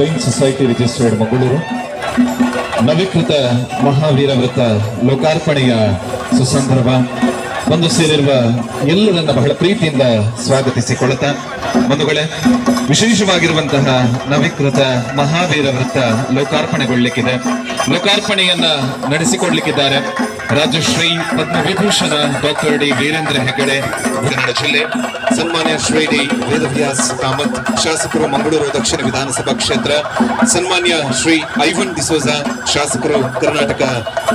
Jain society registered Mangaluru ನವೀಕೃತ ಮಹಾವೀರ ವೃತ್ತ ಲೋಕಾರ್ಪಣೆಯ ಸುಸಂದರ್ಭ ಬಂದು ಸೇರಿರುವ ಎಲ್ಲರನ್ನ ಬಹಳ ಪ್ರೀತಿಯಿಂದ ಸ್ವಾಗತಿಸಿಕೊಳ್ಳುತ್ತಾ ಬಂಧುಗಳೇ ವಿಶೇಷವಾಗಿರುವಂತಹ ನವೀಕೃತ ಮಹಾವೀರ ವೃತ್ತ ಲೋಕಾರ್ಪಣೆಗೊಳ್ಳಿಕ್ಕಿದೆ ಲೋಕಾರ್ಪಣೆಯನ್ನ ನಡೆಸಿಕೊಡ್ಲಿಕ್ಕಿದ್ದಾರೆ ರಾಜಶ್ರೀ ಪದ್ಮವಿಭೂಷಣ, ಡಾಕ್ಟರ್ ಡಿ ವೀರೇಂದ್ರ ಹೆಗಡೆ ಕನ್ನಡ ಜಿಲ್ಲೆ, ಸನ್ಮಾನ್ಯ ಶ್ರೀ ಡಿ ವೇದವ್ಯಾಸ್ ಕಾಮತ್, ಶಾಸಕರು ಮಂಗಳೂರು ದಕ್ಷಿಣ ವಿಧಾನಸಭಾ ಕ್ಷೇತ್ರ, ಸನ್ಮಾನ್ಯ ಶ್ರೀ ಐವನ್ ಡಿಸೋಜ, ಶಾಸಕರು ಕರ್ನಾಟಕ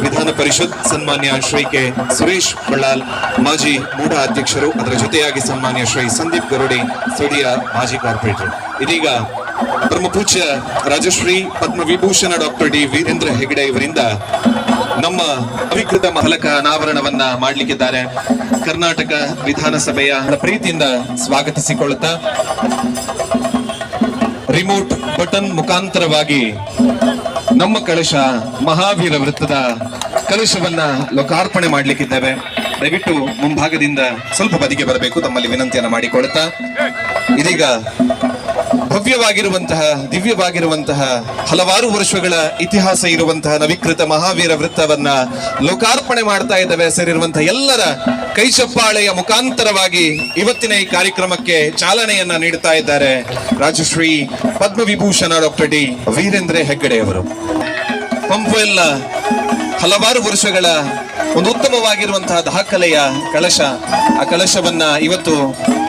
ವಿಧಾನ ಪರಿಷತ್, ಸನ್ಮಾನ್ಯ ಶ್ರೀ ಕೆ ಸುರೇಶ್ ಬಳ್ಳಾಲ್, ಮಾಜಿ ಮೂಢ ಅಧ್ಯಕ್ಷರು, ಅದರ ಜೊತೆಯಾಗಿ ಸನ್ಮಾನ್ಯ ಶ್ರೀ ಸಂದೀಪ್ ಗರುಡಿ ಸುಡಿಯ ಮಾಜಿ ಕಾರ್ಪೊರೇಟರ್. ಇದೀಗ ಪರಮ ಪೂಜ್ಯ ರಾಜಶ್ರೀ, ಪದ್ಮವಿಭೂಷಣ, ಡಾಕ್ಟರ್ ಡಿ ವೀರೇಂದ್ರ ಹೆಗಡೆ ಇವರಿಂದ ನಮ್ಮ ಅವಿಕೃತ ಮಹಲಕ ಅನಾವರಣವನ್ನ ಮಾಡಲಿಕ್ಕಿದ್ದಾರೆ. ಕರ್ನಾಟಕ ವಿಧಾನಸಭೆಯ ಪ್ರೀತಿಯಿಂದ ಸ್ವಾಗತಿಸಿಕೊಳ್ಳುತ್ತಾ ರಿಮೋಟ್ ಬಟನ್ ಮುಖಾಂತರವಾಗಿ ನಮ್ಮ ಕಳಶ ಮಹಾವೀರ ವೃತ್ತದ ಕಲಶವನ್ನ ಲೋಕಾರ್ಪಣೆ ಮಾಡಲಿಕ್ಕಿದ್ದೇವೆ. ದಯವಿಟ್ಟು ಮುಂಭಾಗದಿಂದ ಸ್ವಲ್ಪ ಬದಿಗೆ ಬರಬೇಕು, ತಮ್ಮಲ್ಲಿ ವಿನಂತಿಯನ್ನು ಮಾಡಿಕೊಳ್ಳುತ್ತಾ. ಇದೀಗ ಭವ್ಯವಾಗಿರುವಂತಹ, ದಿವ್ಯವಾಗಿರುವಂತಹ, ಹಲವಾರು ವರ್ಷಗಳ ಇತಿಹಾಸ ಇರುವಂತಹ ನವೀಕೃತ ಮಹಾವೀರ ವೃತ್ತವನ್ನ ಲೋಕಾರ್ಪಣೆ ಮಾಡ್ತಾ ಇದ್ದೇವೆ ಸೇರಿರುವಂತಹ ಎಲ್ಲರ ಕೈಚಪ್ಪಾಳೆಯ ಮುಖಾಂತರವಾಗಿ ಇವತ್ತಿನ ಈ ಕಾರ್ಯಕ್ರಮಕ್ಕೆ ಚಾಲನೆಯನ್ನ ನೀಡುತ್ತಾ ಇದ್ದಾರೆ ರಾಜಶ್ರೀ ಪದ್ಮವಿಭೂಷಣ ಡಾಕ್ಟರ್ ಡಿ ವೀರೇಂದ್ರ ಹೆಗ್ಗಡೆ ಅವರು. ಪಂಪು ಎಲ್ಲ ಹಲವಾರು ವರ್ಷಗಳ ಒಂದು ಉತ್ತಮವಾಗಿರುವಂತಹ ದಾಖಲೆಯ ಕಳಶ, ಆ ಕಳಶವನ್ನ ಇವತ್ತು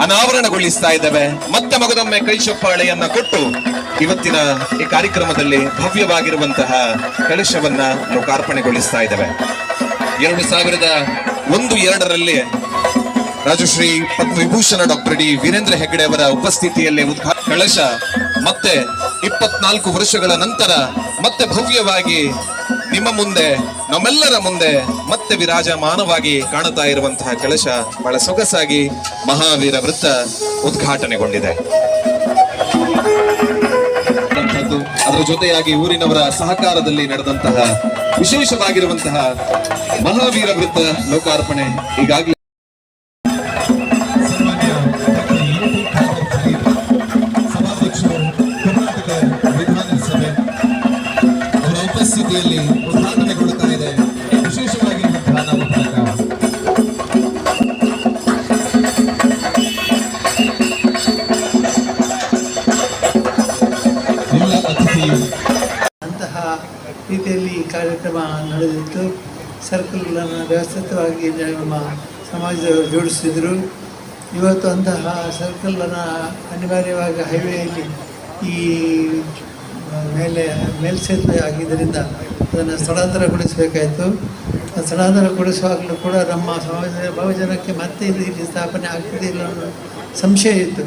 ಅನಾವರಣಗೊಳಿಸ್ತಾ ಇದ್ದೇವೆ. ಮತ್ತೆ ಮಗದೊಮ್ಮೆ ಕೈ ಚಪ್ಪಾಳೆಯನ್ನ ಕೊಟ್ಟು ಇವತ್ತಿನ ಈ ಕಾರ್ಯಕ್ರಮದಲ್ಲಿ ಭವ್ಯವಾಗಿರುವಂತಹ ಕಳಶವನ್ನ ಲೋಕಾರ್ಪಣೆಗೊಳಿಸ್ತಾ ಇದ್ದೇವೆ. ಎರಡು ಸಾವಿರದ ಒಂದು, ಎರಡರಲ್ಲಿ ರಾಜಶ್ರೀ ಪದ್ಮವಿಭೂಷಣ ಡಾಕ್ಟರ್ ಡಿ ವೀರೇಂದ್ರ ಹೆಗ್ಗಡೆ ಅವರ ಉಪಸ್ಥಿತಿಯಲ್ಲಿ ಉದ್ಘಾಟ ಕಳಶ ಮತ್ತೆ ಇಪ್ಪತ್ನಾಲ್ಕು ವರ್ಷಗಳ ನಂತರ ಮತ್ತೆ ಭವ್ಯವಾಗಿ ನಿಮ್ಮ ಮುಂದೆ, ನಮ್ಮೆಲ್ಲರ ಮುಂದೆ ಮತ್ತೆ ವಿರಾಜಮಾನವಾಗಿ ಕಾಣುತ್ತಾ ಇರುವಂತಹ ಕೆಲಸ ಬಹಳ ಸೊಗಸಾಗಿ ಮಹಾವೀರ ವೃತ್ತ ಉದ್ಘಾಟನೆಗೊಂಡಿದೆ. ಅದರ ಜೊತೆಯಾಗಿ ಊರಿನವರ ಸಹಕಾರದಲ್ಲಿ ನಡೆದಂತಹ ವಿಶೇಷವಾಗಿರುವಂತಹ ಮಹಾವೀರ ವೃತ್ತ ಲೋಕಾರ್ಪಣೆ ಈಗಾಗಲೇ ಸರ್ಕಲ್ಗಳನ್ನು ವ್ಯವಸ್ಥಿತವಾಗಿ ನಮ್ಮ ಸಮಾಜದವರು ಜೋಡಿಸಿದರು. ಇವತ್ತು ಅಂತಹ ಸರ್ಕಲನ್ನು ಅನಿವಾರ್ಯವಾಗಿ ಹೈವೇಯಲ್ಲಿ ಈ ಮೇಲೆ, ಮೇಲ್ಸೇತುವೆ ಆಗಿದ್ದರಿಂದ ಅದನ್ನು ಸ್ಥಳಾಂತರಗೊಳಿಸಬೇಕಾಯಿತು. ಸ್ಥಳಾಂತರಗೊಳಿಸುವಾಗಲೂ ಕೂಡ ನಮ್ಮ ಸಮಾಜದ ಬಹುಜನಕ್ಕೆ ಮತ್ತೆ ಇದು ಇಲ್ಲಿ ಸ್ಥಾಪನೆ ಆಗ್ತದೆ ಇಲ್ಲ ಸಂಶಯ ಇತ್ತು.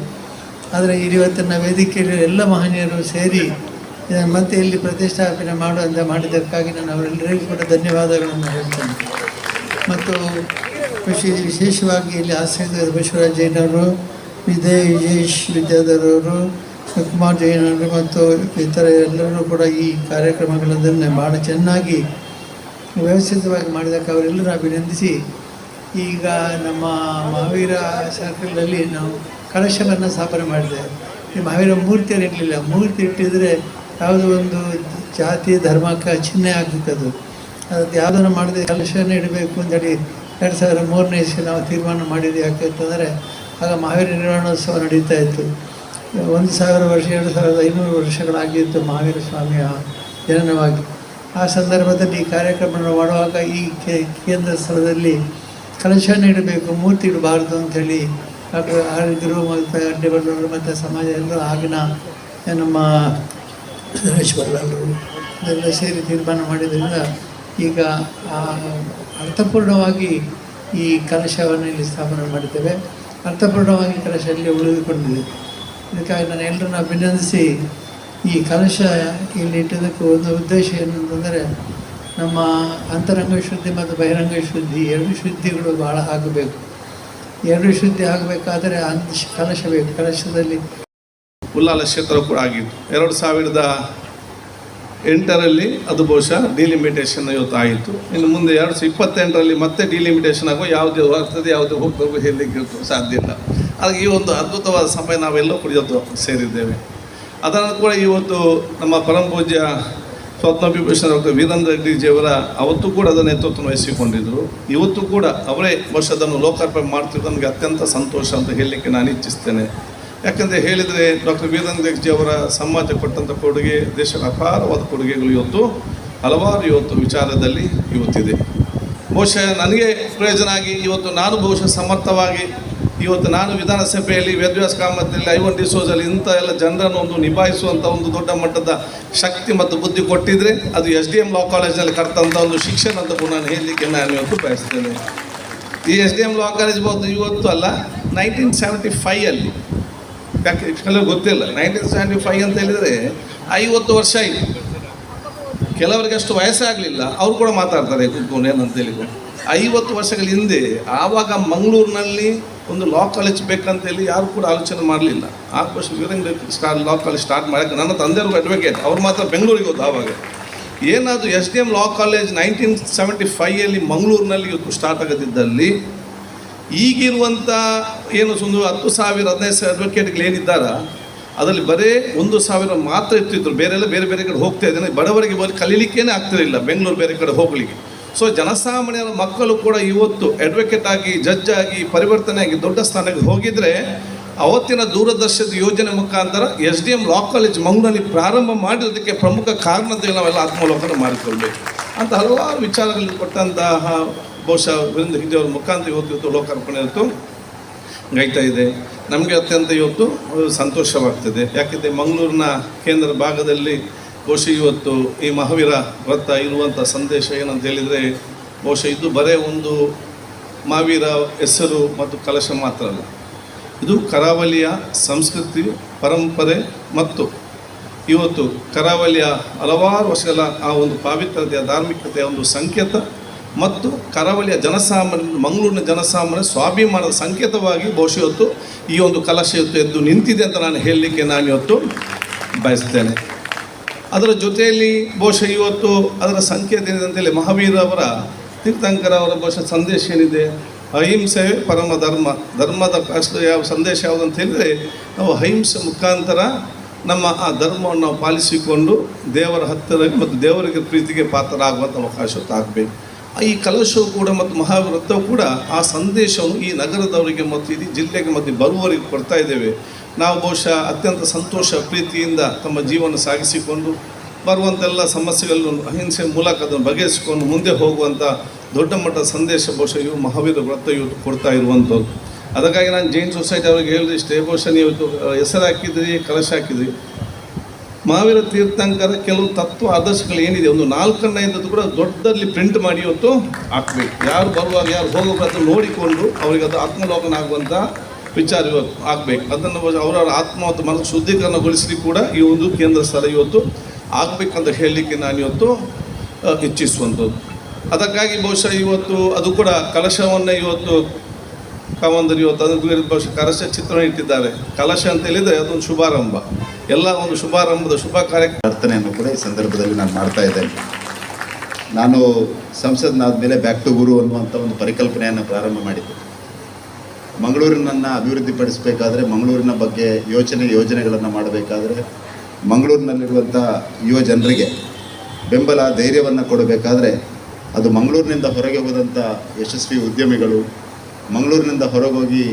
ಆದರೆ ಇವತ್ತಿನ ವೇದಿಕೆಯಲ್ಲಿ ಎಲ್ಲ ಮಹನೀಯರು ಸೇರಿ ಮತ್ತೆ ಇಲ್ಲಿ ಪ್ರತಿಷ್ಠಾಪನೆ ಮಾಡುವಂತೆ ಮಾಡಿದ್ದಕ್ಕಾಗಿ ನಾನು ಅವರೆಲ್ಲರಿಗೂ ಕೂಡ ಧನ್ಯವಾದಗಳನ್ನು ಹೇಳ್ತೇನೆ. ಮತ್ತು ವಿಶೇ ವಿಶೇಷವಾಗಿ ಇಲ್ಲಿ ಆಶ್ರಯದ ಬಸವರಾಜ್ ಜೈನವರು, ವಿಜಯ್ ವಿಜೇಶ್ ವಿದ್ಯಾಧರವರು ಕುಮಾರ್ ಜೈನವರು ಮತ್ತು ಇತರ ಎಲ್ಲರೂ ಕೂಡ ಈ ಕಾರ್ಯಕ್ರಮಗಳನ್ನು ಭಾಳ ಚೆನ್ನಾಗಿ ವ್ಯವಸ್ಥಿತವಾಗಿ ಮಾಡಿದಕ್ಕೆ ಅವರೆಲ್ಲರೂ ಅಭಿನಂದಿಸಿ. ಈಗ ನಮ್ಮ ಮಹಾವೀರ ಸರ್ಕಲ್ನಲ್ಲಿ ನಾವು ಕಳಶವನ್ನು ಸ್ಥಾಪನೆ ಮಾಡಿದೆ. ಈ ಮಹಾವೀರ ಮೂರ್ತಿಯನ್ನು ಇರಲಿಲ್ಲ. ಮೂರ್ತಿ ಇಟ್ಟಿದ್ರೆ ಯಾವುದೋ ಒಂದು ಜಾತಿ, ಧರ್ಮಕ್ಕೆ ಚಿಹ್ನೆ ಅದು. ಅದಕ್ಕೆ ಯಾವುದನ್ನು ಮಾಡದೆ ಕಲಶನ ಇಡಬೇಕು ಅಂತೇಳಿ ಎರಡು ಸಾವಿರದ ಮೂರನೇ ಇಸ್ವಿ ನಾವು ತೀರ್ಮಾನ ಮಾಡಿದ್ವಿ. ಯಾಕೆ ಅಂತಂದರೆ, ಆಗ ಮಹಾವೀರ ನಿರ್ವಾಣೋತ್ಸವ ನಡೀತಾ ಇತ್ತು. ಒಂದು ಸಾವಿರ ವರ್ಷ, ಎರಡು ಸಾವಿರದ ಐನೂರು ವರ್ಷಗಳಾಗಿತ್ತು ಮಹಾವೀರ ಸ್ವಾಮಿಯ ಜನನವಾಗಿ. ಆ ಸಂದರ್ಭದಲ್ಲಿ ಈ ಕಾರ್ಯಕ್ರಮವನ್ನು ಮಾಡುವಾಗ ಈ ಕೇಂದ್ರ ಸ್ಥಳದಲ್ಲಿ ಕಲಶನ ಇಡಬೇಕು, ಮೂರ್ತಿ ಇಡಬಾರ್ದು ಅಂಥೇಳಿ ಡಾಕ್ಟರ್ ಆರೋಗ್ಯರು ಮತ್ತು ಅಡ್ಡಿಬಲ್ಲವರು ಮತ್ತು ಸಮಾಜ ಎಲ್ಲರೂ ಆಗಿನ ನಮ್ಮ ಬಲ್ಲಾಳರು ಇದೆಲ್ಲ ಸೇರಿ ತೀರ್ಮಾನ ಮಾಡಿದ್ರಿಂದ ಈಗ ಅರ್ಥಪೂರ್ಣವಾಗಿ ಈ ಕಲಶವನ್ನು ಇಲ್ಲಿ ಸ್ಥಾಪನೆ ಮಾಡಿದ್ದೇವೆ. ಅರ್ಥಪೂರ್ಣವಾಗಿ ಕಲಶ ಇಲ್ಲಿ ಉಳಿದುಕೊಂಡಿದೆ. ಇದಕ್ಕಾಗಿ ನಾನು ಎಲ್ಲರನ್ನ ಅಭಿನಂದಿಸಿ ಈ ಕಲಶ ಇಲ್ಲಿ ಇಟ್ಟದಕ್ಕೆ ಒಂದು ಉದ್ದೇಶ ಏನಂತಂದರೆ ನಮ್ಮ ಅಂತರಂಗ ಶುದ್ಧಿ ಮತ್ತು ಬಹಿರಂಗ ಶುದ್ಧಿ ಎರಡು ಶುದ್ಧಿಗಳು ಭಾಳ ಆಗಬೇಕು. ಎರಡು ಶುದ್ಧಿ ಆಗಬೇಕಾದರೆ ಅಂತ ಕಲಶ ಬೇಕು. ಕಲಶದಲ್ಲಿ ಉಲ್ಲಾಲ ಕ್ಷೇತ್ರ ಕೂಡ ಆಗಿತ್ತು. ಎರಡು ಸಾವಿರದ ಎಂಟರಲ್ಲಿ ಅದು ಬಹುಶಃ ಡಿಲಿಮಿಟೇಷನ್ ಇವತ್ತು ಆಯಿತು. ಇನ್ನು ಮುಂದೆ ಎರಡು ಸಾವಿರದ ಇಪ್ಪತ್ತೆಂಟರಲ್ಲಿ ಮತ್ತೆ ಡಿಲಿಮಿಟೇಷನ್ ಆಗೋ ಯಾವುದೇ ಆಗ್ತದೆ, ಯಾವುದೇ ಹೋಗ್ಬೇಕು ಹೇಳಲಿಕ್ಕೆ ಸಾಧ್ಯ ಇಲ್ಲ. ಹಾಗೆ ಈ ಒಂದು ಅದ್ಭುತವಾದ ಸಮಯ ನಾವೆಲ್ಲ ಕುಡಿಯೋದು ಸೇರಿದ್ದೇವೆ. ಅದನ್ನು ಕೂಡ ಇವತ್ತು ನಮ್ಮ ಪರಮ ಪೂಜ್ಯ ಸ್ವಪ್ನವಿಭೂಷಣ ಡಾಕ್ಟರ್ ವೀರೇಂದ್ರ ರೆಡ್ಡಿಜಿಯವರ ಅವತ್ತು ಕೂಡ ಅದನ್ನು ನೇತೃತ್ವ ವಹಿಸಿಕೊಂಡಿದ್ದರು. ಇವತ್ತು ಕೂಡ ಅವರೇ ಅದನ್ನು ಲೋಕಾರ್ಪಣೆ ಮಾಡ್ತಿರೋದು ನನಗೆ ಅತ್ಯಂತ ಸಂತೋಷ ಅಂತ ಹೇಳಲಿಕ್ಕೆ ನಾನು ಇಚ್ಛಿಸ್ತೇನೆ. ಯಾಕಂದರೆ ಹೇಳಿದರೆ ಡಾಕ್ಟರ್ ವೀರೇಂದ್ರ ಅವರ ಸಮಾಜ ಕೊಟ್ಟಂಥ ಕೊಡುಗೆ ದೇಶದ ಅಪಾರವಾದ ಕೊಡುಗೆಗಳು ಇವತ್ತು, ಹಲವಾರು ಇವತ್ತು ವಿಚಾರದಲ್ಲಿ ಇವತ್ತಿದೆ. ಬಹುಶಃ ನನಗೆ ಪ್ರಯೋಜನ ಆಗಿ ಇವತ್ತು ನಾನು ಬಹುಶಃ ಸಮರ್ಥವಾಗಿ, ಇವತ್ತು ನಾನು ವಿಧಾನಸಭೆಯಲ್ಲಿ ವೇದವ್ಯಾಸ ಕಾಮದಲ್ಲಿ ಐವನ್ ಡಿಸೋಸಲ್ಲಿ ಇಂಥ ಎಲ್ಲ ಜನರನ್ನು ಒಂದು ನಿಭಾಯಿಸುವಂಥ ಒಂದು ದೊಡ್ಡ ಮಟ್ಟದ ಶಕ್ತಿ ಮತ್ತು ಬುದ್ಧಿ ಕೊಟ್ಟಿದ್ದರೆ ಅದು ಎಸ್ ಡಿ ಎಂ ಲಾ ಕಾಲೇಜಿನಲ್ಲಿ ಕರ್ತಂಥ ಒಂದು ಶಿಕ್ಷಣ ಅಂತ ಕೂಡ ನಾನು ಹೇಳಲಿಕ್ಕೆ ನಾನು ಇವತ್ತು ಬಯಸ್ತೇನೆ. ಈ S D M law college ಬಹುದು ಇವತ್ತು ಅಲ್ಲ, ನೈನ್ಟೀನ್ ಸೆವೆಂಟಿ ಫೈಯಲ್ಲಿ ಯಾಕೆ ಕೆಲವು ಗೊತ್ತಿಲ್ಲ. ನೈನ್ಟೀನ್ ಸೆವೆಂಟಿ ಫೈವ್ ಅಂತ ಹೇಳಿದರೆ ಐವತ್ತು ವರ್ಷ ಆಯಿತು. ಕೆಲವರಿಗೆ ಅಷ್ಟು ವಯಸ್ಸಾಗಲಿಲ್ಲ. ಅವರು ಕೂಡ ಮಾತಾಡ್ತಾರೆ ಕೂತ್ಕೊಂಡು ಏನಂತ ಹೇಳಿದ್ರು ಐವತ್ತು ವರ್ಷಗಳ ಹಿಂದೆ ಆವಾಗ ಮಂಗಳೂರಿನಲ್ಲಿ ಒಂದು ಲಾ ಕಾಲೇಜ್ ಬೇಕಂತೇಳಿ ಯಾರು ಕೂಡ ಆಲೋಚನೆ ಮಾಡಲಿಲ್ಲ. ಆ ವರ್ಷ Veerendra star law college start ಮಾಡೋಕ್ಕೆ ನನ್ನ ತಂದೆಯವರು ಅಡ್ವೊಕೇಟ್ ಅವ್ರು ಮಾತ್ರ ಬೆಂಗಳೂರಿಗೆ ಹೋದ ಆವಾಗ. ಏನಾದರೂ S D M law college nineteen seventy ಫೈಯಲ್ಲಿ ಮಂಗಳೂರಿನಲ್ಲಿ ಇವತ್ತು ಸ್ಟಾರ್ಟ್ ಆಗದಿದ್ದಲ್ಲಿ ಈಗಿರುವಂಥ ಏನು ಒಂದು ಹತ್ತು ಸಾವಿರ, ಹದಿನೈದು ಸಾವಿರ ಅಡ್ವೊಕೇಟ್ಗಳು ಏನಿದ್ದಾರ, ಅದರಲ್ಲಿ ಬರೇ ಒಂದು ಸಾವಿರ ಮಾತ್ರ ಇರ್ತಿದ್ರು. ಬೇರೆಲ್ಲ ಬೇರೆ ಬೇರೆ ಕಡೆ ಹೋಗ್ತಾ ಇದ್ದೇನೆ. ಬಡವರಿಗೆ ಬರೀ ಕಲೀಲಿಕ್ಕೇನೆ ಆಗ್ತಿರಲಿಲ್ಲ, ಬೆಂಗಳೂರು ಬೇರೆ ಕಡೆ ಹೋಗಲಿಕ್ಕೆ. ಸೊ ಜನಸಾಮಾನ್ಯರ ಮಕ್ಕಳು ಕೂಡ ಇವತ್ತು ಅಡ್ವೊಕೇಟ್ ಆಗಿ ಜಡ್ಜ್ ಆಗಿ, ಪರಿವರ್ತನೆ ಆಗಿ ದೊಡ್ಡ ಸ್ಥಾನಕ್ಕೆ ಹೋಗಿದ್ರೆ, ಅವತ್ತಿನ ದೂರದರ್ಶನದ ಯೋಜನೆ ಮುಖಾಂತರ S D M law college ಮಂಗಳೂರಲ್ಲಿ ಪ್ರಾರಂಭ ಮಾಡಿರೋದಕ್ಕೆ ಪ್ರಮುಖ ಕಾರಣದಲ್ಲಿ ನಾವೆಲ್ಲ ಆತ್ಮಾವಲೋಕನ ಮಾಡಿಕೊಳ್ಬೇಕು ಅಂತ ಹಲವಾರು ವಿಚಾರಗಳಲ್ಲಿ ಕೊಟ್ಟಂತಹ ಬಹುಶಃ ವೀರೇಂದ್ರ ಹಿಂದೆ ಅವ್ರ ಮುಖಾಂತರ ಇವತ್ತು ಇವತ್ತು ಲೋಕಾರ್ಪಣೆ ಇವತ್ತು ಗೈತಾ ಇದೆ. ನಮಗೆ ಅತ್ಯಂತ ಇವತ್ತು ಸಂತೋಷವಾಗ್ತದೆ. ಯಾಕೆಂದರೆ ಮಂಗಳೂರಿನ ಕೇಂದ್ರ ಭಾಗದಲ್ಲಿ ಬಹುಶಃ ಇವತ್ತು ಈ ಮಹಾವೀರ ವ್ರತ ಇರುವಂಥ ಸಂದೇಶ ಏನಂತ ಹೇಳಿದರೆ, ಬಹುಶಃ ಇದು ಬರೇ ಒಂದು ಮಹಾವೀರ ಹೆಸರು ಮತ್ತು ಕಲಶ ಮಾತ್ರ ಅಲ್ಲ. ಇದು ಕರಾವಳಿಯ ಸಂಸ್ಕೃತಿ, ಪರಂಪರೆ ಮತ್ತು ಇವತ್ತು ಕರಾವಳಿಯ ಹಲವಾರು ವರ್ಷಗಳ ಆ ಒಂದು ಪಾವಿತ್ರತೆಯ ಧಾರ್ಮಿಕತೆಯ ಒಂದು ಸಂಕೇತ. ಮತ್ತು ಕರಾವಳಿಯ ಜನಸಾಮಾನ್ಯ, ಮಂಗಳೂರಿನ ಜನಸಾಮಾನ್ಯ ಸ್ವಾಭಿಮಾನದ ಸಂಕೇತವಾಗಿ ಬಹುಶಃ ಇವತ್ತು ಈ ಒಂದು ಕಲಶ ಇವತ್ತು ಎದ್ದು ನಿಂತಿದೆ ಅಂತ ನಾನು ಹೇಳಲಿಕ್ಕೆ ನಾನು ಇವತ್ತು ಬಯಸ್ತೇನೆ ಅದರ ಜೊತೆಯಲ್ಲಿ ಬಹುಶಃ ಇವತ್ತು ಅದರ ಸಂಕೇತ ಏನಿದೆ ಅಂತೇಳಿ ಮಹಾವೀರ ಅವರ ತೀರ್ಥಂಕರ ಅವರ ಬಹುಶಃ ಸಂದೇಶ ಏನಿದೆ? ಅಹಿಂಸೆ ಪರಮ ಧರ್ಮ, ಧರ್ಮದ ಯಾವ ಸಂದೇಶ ಯಾವುದು ಅಂತ ಹೇಳಿದರೆ ನಾವು ಅಹಿಂಸೆ ಮುಖಾಂತರ ನಮ್ಮ ಆ ಧರ್ಮವನ್ನು ಪಾಲಿಸಿಕೊಂಡು ದೇವರ ಹತ್ತಿರ ಮತ್ತು ದೇವರಿಗೆ ಪ್ರೀತಿಗೆ ಪಾತ್ರರಾಗುವಂಥ ಅವಕಾಶ ಆಗಬೇಕು. ಈ ಕಲಶವು ಕೂಡ ಮತ್ತು ಮಹಾವ್ರತವು ಕೂಡ ಆ ಸಂದೇಶವನ್ನು ಈ ನಗರದವರಿಗೆ ಮತ್ತು ಇಡೀ ಜಿಲ್ಲೆಗೆ ಮತ್ತು ಬರುವವರಿಗೆ ಕೊಡ್ತಾ ಇದ್ದೇವೆ. ನಾವು ಬಹುಶಃ ಅತ್ಯಂತ ಸಂತೋಷ, ಪ್ರೀತಿಯಿಂದ ತಮ್ಮ ಜೀವನ ಸಾಗಿಸಿಕೊಂಡು ಬರುವಂತೆಲ್ಲ ಸಮಸ್ಯೆಗಳನ್ನು ಅಹಿಂಸೆ ಮೂಲಕ ಅದನ್ನು ಬಗೆಹರಿಸಿಕೊಂಡು ಮುಂದೆ ಹೋಗುವಂಥ ದೊಡ್ಡ ಮಟ್ಟದ ಸಂದೇಶ ಬಹುಶಃ ಇವು ಮಹಾವೀರ ವ್ರತ ಇವತ್ತು ಕೊಡ್ತಾ ಇರುವಂಥದ್ದು. ಅದಕ್ಕಾಗಿ ನಾನು ಜೈನ್ ಸೊಸೈಟಿ ಅವ್ರಿಗೆ ಹೇಳಿದೆ, ಇಷ್ಟೇ ಬಹುಶಃ ನೀವು ಹೆಸರು ಹಾಕಿದ್ರಿ, ಕಲಶ ಹಾಕಿದ್ರಿ. ಮಹಾವೀರ ತೀರ್ಥಂಕರ ಕೆಲವು ತತ್ವ ಆದರ್ಶಗಳು ಏನಿದೆ? ಒಂದು ನಾಲ್ಕನ್ನ ಇದ್ದದ್ದು ಕೂಡ ದೊಡ್ಡಲ್ಲಿ ಪ್ರಿಂಟ್ ಮಾಡಿ ಇವತ್ತು ಹಾಕ್ಬೇಕು. ಯಾರು ಬರುವಾಗ, ಯಾರು ಅದನ್ನು ನೋಡಿಕೊಂಡು ಅವರಿಗೆ ಅದು ಆತ್ಮಲೋಕನ ಆಗುವಂಥ ವಿಚಾರ ಇವತ್ತು ಆಗಬೇಕು ಅದನ್ನು ಅವರವರ ಆತ್ಮ ಮತ್ತು ಮನಸ್ಸು ಶುದ್ಧೀಕರಣಗೊಳಿಸಲಿಕ್ಕೆ ಕೂಡ ಈ ಒಂದು ಕೇಂದ್ರ ಸ್ಥಳ ಇವತ್ತು ಆಗಬೇಕಂತ ಹೇಳಲಿಕ್ಕೆ ನಾನು ಇವತ್ತು ಇಚ್ಛಿಸುವಂಥದ್ದು ಅದಕ್ಕಾಗಿ ಬಹುಶಃ ಇವತ್ತು ಅದು ಕೂಡ ಕಲಶವನ್ನು ಇವತ್ತು ಕಾವಂದರು ಇವತ್ತು ಅದನ್ನು ಬೇರೆ ಭವಿಷ್ಯ ಕಲಶ ಚಿತ್ರಣ ಇಟ್ಟಿದ್ದಾರೆ. ಕಲಶ ಅಂತ ಹೇಳಿದರೆ ಅದೊಂದು ಶುಭಾರಂಭ. ಎಲ್ಲ ಒಂದು ಶುಭಾರಂಭದ ಶುಭ ಕಾರ್ಯಕ್ರಮ ಪ್ರಾರ್ಥನೆಯನ್ನು ಕೂಡ ಈ ಸಂದರ್ಭದಲ್ಲಿ ನಾನು ಮಾಡ್ತಾ ಇದ್ದೇನೆ. ನಾನು ಸಂಸದನಾದ ಮೇಲೆ ಬ್ಯಾಕ್ ಟು ಗುರು ಅನ್ನುವಂಥ ಒಂದು ಪರಿಕಲ್ಪನೆಯನ್ನು ಪ್ರಾರಂಭ ಮಾಡಿದ್ದೆ. ಮಂಗಳೂರಿನನ್ನು ಅಭಿವೃದ್ಧಿಪಡಿಸಬೇಕಾದ್ರೆ ಮಂಗಳೂರಿನ ಬಗ್ಗೆ ಯೋಚನೆ, ಯೋಜನೆಗಳನ್ನು ಮಾಡಬೇಕಾದ್ರೆ ಮಂಗಳೂರಿನಲ್ಲಿರುವಂಥ ಯುವ ಜನರಿಗೆ ಬೆಂಬಲ, ಧೈರ್ಯವನ್ನು ಕೊಡಬೇಕಾದ್ರೆ ಅದು ಮಂಗಳೂರಿನಿಂದ ಹೊರಗೆ ಹೋದಂಥ ಯಶಸ್ವಿ ಉದ್ಯಮಿಗಳು ಮಂಗಳೂರಿನಿಂದ ಹೊರಗೋಗಿ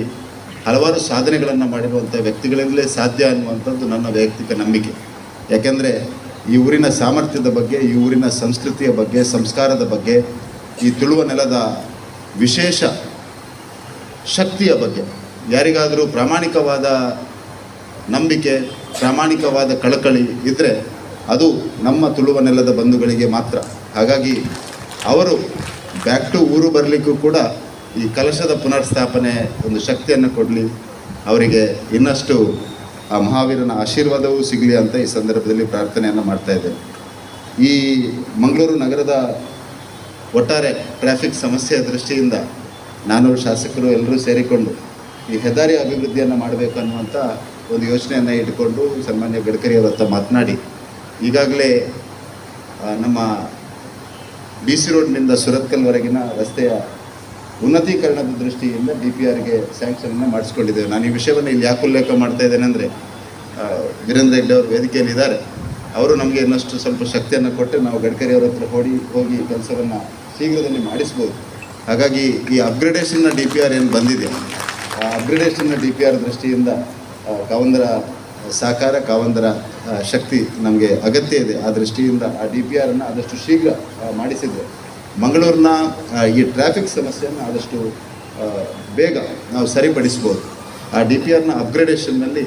ಹಲವಾರು ಸಾಧನೆಗಳನ್ನು ಮಾಡಿರುವಂಥ ವ್ಯಕ್ತಿಗಳಿಂದಲೇ ಸಾಧ್ಯ ಅನ್ನುವಂಥದ್ದು ನನ್ನ ವೈಯಕ್ತಿಕ ನಂಬಿಕೆ. ಯಾಕೆಂದರೆ ಈ ಊರಿನ ಸಾಮರ್ಥ್ಯದ ಬಗ್ಗೆ, ಈ ಊರಿನ ಸಂಸ್ಕೃತಿಯ ಬಗ್ಗೆ, ಸಂಸ್ಕಾರದ ಬಗ್ಗೆ, ಈ ತುಳುವ ನೆಲದ ವಿಶೇಷ ಶಕ್ತಿಯ ಬಗ್ಗೆ, ಯಾರಿಗಾದರೂ ಪ್ರಾಮಾಣಿಕವಾದ ನಂಬಿಕೆ, ಪ್ರಾಮಾಣಿಕವಾದ ಕಳಕಳಿ ಇದ್ದರೆ ಅದು ನಮ್ಮ ತುಳುವ ನೆಲದ ಬಂಧುಗಳಿಗೆ ಮಾತ್ರ. ಹಾಗಾಗಿ ಅವರು ಬ್ಯಾಕ್ ಟು ಊರು ಬರಲಿಕ್ಕೂ ಕೂಡ ಈ ಕಲಶದ ಪುನರ್ಸ್ಥಾಪನೆ ಒಂದು ಶಕ್ತಿಯನ್ನು ಕೊಡಲಿ. ಅವರಿಗೆ ಇನ್ನಷ್ಟು ಆ ಮಹಾವೀರನ ಆಶೀರ್ವಾದವೂ ಸಿಗಲಿ ಅಂತ ಈ ಸಂದರ್ಭದಲ್ಲಿ ಪ್ರಾರ್ಥನೆಯನ್ನು ಮಾಡ್ತಾ ಇದ್ದೇನೆ. ಈ ಮಂಗಳೂರು ನಗರದ ಒಟ್ಟಾರೆ ಟ್ರಾಫಿಕ್ ಸಮಸ್ಯೆಯ ದೃಷ್ಟಿಯಿಂದ ನಾನು ಶಾಸಕರು ಎಲ್ಲರೂ ಸೇರಿಕೊಂಡು ಈ ಹೆದ್ದಾರಿ ಅಭಿವೃದ್ಧಿಯನ್ನು ಮಾಡಬೇಕು ಅನ್ನುವಂಥ ಒಂದು ಯೋಚನೆಯನ್ನು ಇಟ್ಟುಕೊಂಡು ಸನ್ಮಾನ್ಯ ಗಡ್ಕರಿ ಅವರತ್ತ ಮಾತನಾಡಿ, ಈಗಾಗಲೇ ನಮ್ಮ ಬಿ ಸಿ ರೋಡ್ನಿಂದ ಸುರತ್ಕಲ್ವರೆಗಿನ ರಸ್ತೆಯ ಉನ್ನತೀಕರಣದ ದೃಷ್ಟಿಯಿಂದ ಡಿ ಪಿ ಆರ್ಗೆ ಸ್ಯಾಂಕ್ಷನನ್ನು ಮಾಡಿಸ್ಕೊಂಡಿದ್ದೇವೆ. ನಾನು ಈ ವಿಷಯವನ್ನು ಇಲ್ಲಿ ಯಾಕೆ ಉಲ್ಲೇಖ ಮಾಡ್ತಾ ಇದ್ದೇನೆ ಅಂದರೆ ವೀರೇಂದ್ರ ಹೆಗ್ಡೆ ಅವರು ವೇದಿಕೆಯಲ್ಲಿ ಇದ್ದಾರೆ. ಅವರು ನಮಗೆ ಇನ್ನಷ್ಟು ಸ್ವಲ್ಪ ಶಕ್ತಿಯನ್ನು ಕೊಟ್ಟು ನಾವು ಗಡ್ಕರಿ ಅವರ ಹತ್ರ ಹೋಗಿ ಹೋಗಿ ಕೆಲಸವನ್ನು ಶೀಘ್ರದಲ್ಲಿ ಮಾಡಿಸ್ಬೋದು. ಹಾಗಾಗಿ ಈ ಅಪ್ಗ್ರೇಡೇಷನ್ನ ಡಿ ಪಿ ಆರ್ ಏನು ಬಂದಿದೆ? ಆ ಅಪ್ಗ್ರೇಡೇಷನ್ನ ಡಿ ಪಿ ಆರ್ ದೃಷ್ಟಿಯಿಂದ ಕಾವಂದರ ಸಹಕಾರ ಕಾವಂದರ ಶಕ್ತಿ ನಮಗೆ ಅಗತ್ಯ ಇದೆ. ಆ ದೃಷ್ಟಿಯಿಂದ ಆ ಡಿ ಪಿ ಆರನ್ನು ಆದಷ್ಟು ಶೀಘ್ರ ಮಾಡಿಸಿದ್ದೆ ಮಂಗಳೂರಿನ ಈ ಟ್ರಾಫಿಕ್ ಸಮಸ್ಯೆಯನ್ನು ಆದಷ್ಟು ಬೇಗ ನಾವು ಸರಿಪಡಿಸ್ಬೋದು. ಆ ಡಿ ಪಿ ಆರ್ನ ಅಪ್ಗ್ರೇಡೇಷನ್ನಲ್ಲಿ